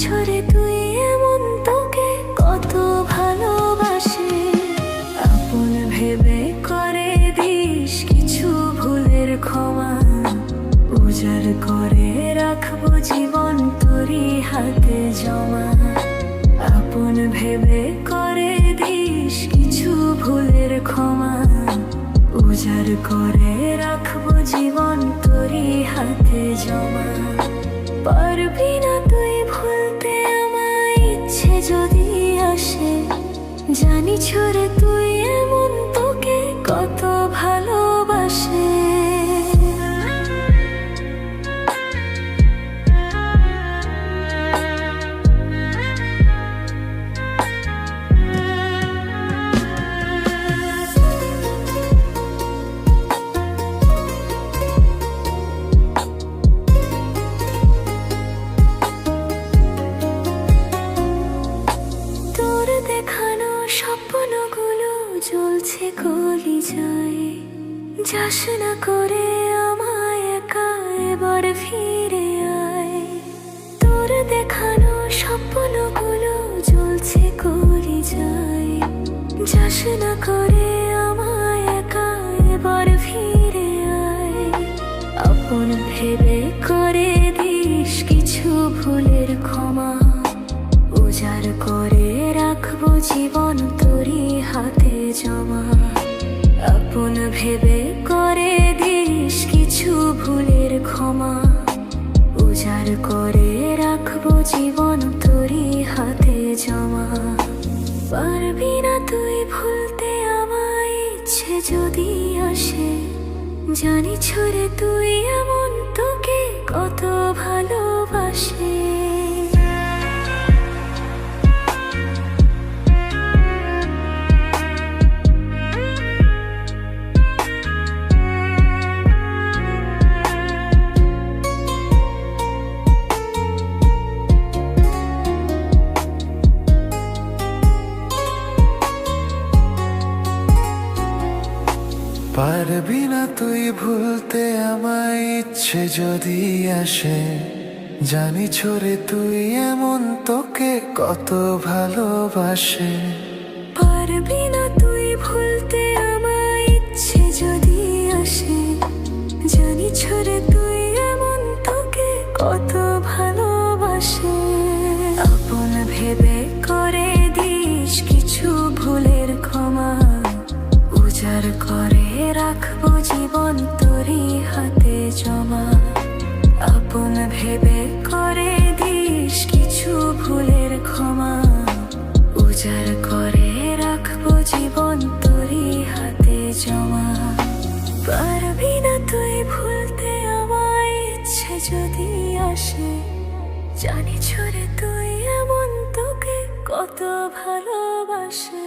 ছোড়ে তুই এমন তোকে কত ভালোবাসে। আপন ভেবে করে দিস কিছু ভুলের ক্ষমা। উজাড় করে রাখব জীবন তোরই হাতে জমা। আপন ভেবে করে দিস কিছু ভুলের ক্ষমা। উজাড় করে রাখব জীবন তোরই হাতে জমা। জানি ছড়ে জ্বলছে কলি যায়। যাস না করে আমায় একা এবার ফিরে আয়। তোর দেখানো স্বপ্নগুলো জ্বলছে কলি যায়। যাস না করে আমায় একা এবার ফিরে আয়। আপন ভেবে করে দিস কিছু ভুলের ক্ষমা। উজাড় করে রাখব জীবন উজাড় করে রাখব জীবন তোরই হাতে জমা। পারবি না তুই ভুলতে আমায় ইচ্ছে যদি আসে জানি ছড়ে তুই এমন পারবি না তুই ভুলতে আমায় ইচ্ছে যদি আসে। জানি ছড়ে তুই এমন তোকে কত ভালোবাসে। পারবি না তুই ভুলতে আমায় ইচ্ছে যদি আসে। জানি ছড়ে তুই এমন তোকে কত জানি ছড়ে তুই এমন তোকে কত ভালোবাসে।